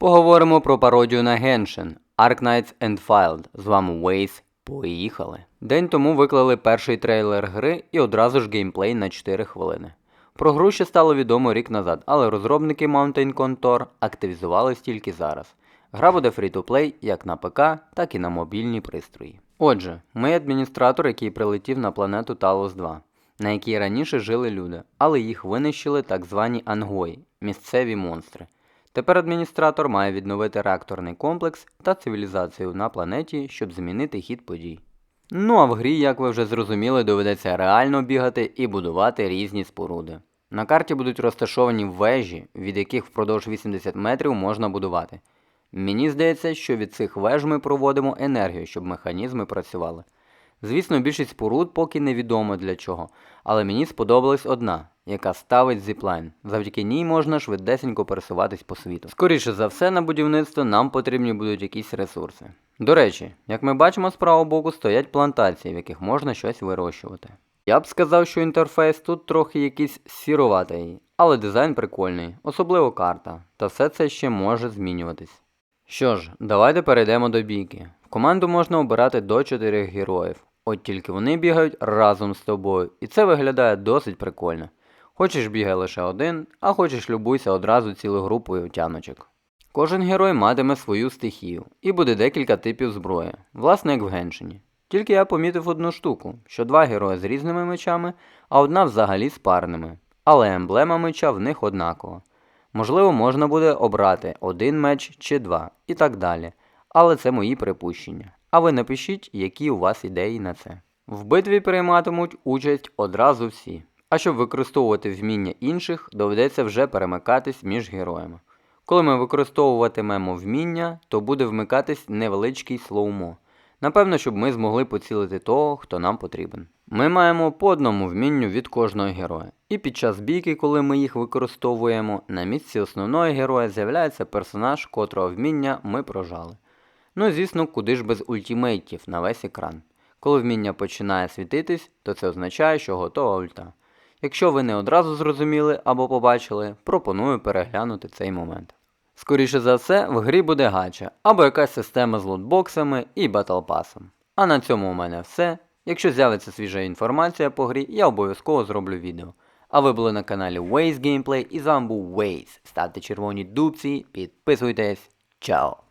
Поговоримо про пародію на Genshin Ark Knights and Filed. З вами Waze. Поїхали. День тому виклали перший трейлер гри і одразу ж геймплей на 4 хвилини. Про гру ще стало відомо рік назад, але розробники Mountain Contour активізувались тільки зараз. Гра буде фрі-то-плей як на ПК, так і на мобільні пристрої. Отже, ми адміністратор, який прилетів на планету Талос 2, на якій раніше жили люди, але їх винищили так звані ангої місцеві монстри. Тепер адміністратор має відновити реакторний комплекс та цивілізацію на планеті, щоб змінити хід подій. Ну а в грі, як ви вже зрозуміли, доведеться реально бігати і будувати різні споруди. На карті будуть розташовані вежі, від яких впродовж 80 метрів можна будувати. Мені здається, що від цих веж ми проводимо енергію, щоб механізми працювали. Звісно, більшість споруд поки невідомо для чого, але мені сподобалась одна, яка ставить зіплайн. Завдяки ній можна швидесенько пересуватись по світу. Скоріше за все, на будівництво нам потрібні будуть якісь ресурси. До речі, як ми бачимо з правого боку, стоять плантації, в яких можна щось вирощувати. Я б сказав, що інтерфейс тут трохи якийсь сіруватий, але дизайн прикольний, особливо карта, та все це ще може змінюватись. Що ж, давайте перейдемо до бійки. В команду можна обирати до 4 героїв, от тільки вони бігають разом з тобою, і це виглядає досить прикольно. Хочеш бігай лише один, а хочеш любуйся одразу цілою групою тяночок. Кожен герой матиме свою стихію, і буде декілька типів зброї, власне як в Геншині. Тільки я помітив одну штуку, що два герої з різними мечами, а одна взагалі з парними. Але емблема меча в них однакова. Можливо, можна буде обрати один меч чи два, і так далі. Але це мої припущення. А ви напишіть, які у вас ідеї на це. В битві прийматимуть участь одразу всі. А щоб використовувати вміння інших, доведеться вже перемикатись між героями. Коли ми використовуватимемо вміння, то буде вмикатись невеличкий слоумо. Напевно, щоб ми змогли поцілити того, хто нам потрібен. Ми маємо по одному вмінню від кожного героя. І під час бійки, коли ми їх використовуємо, на місці основного героя з'являється персонаж, котрого вміння ми прожали. Ну звісно, куди ж без ультімейтів на весь екран. Коли вміння починає світитись, то це означає, що готова ульта. Якщо ви не одразу зрозуміли або побачили, пропоную переглянути цей момент. Скоріше за все, в грі буде гача або якась система з лутбоксами і батлпасом. А на цьому у мене все. Якщо з'явиться свіжа інформація по грі, я обов'язково зроблю відео. А ви були на каналі Waze Gameplay і з вами був Waze. Ставте червоні дубці, підписуйтесь. Чао!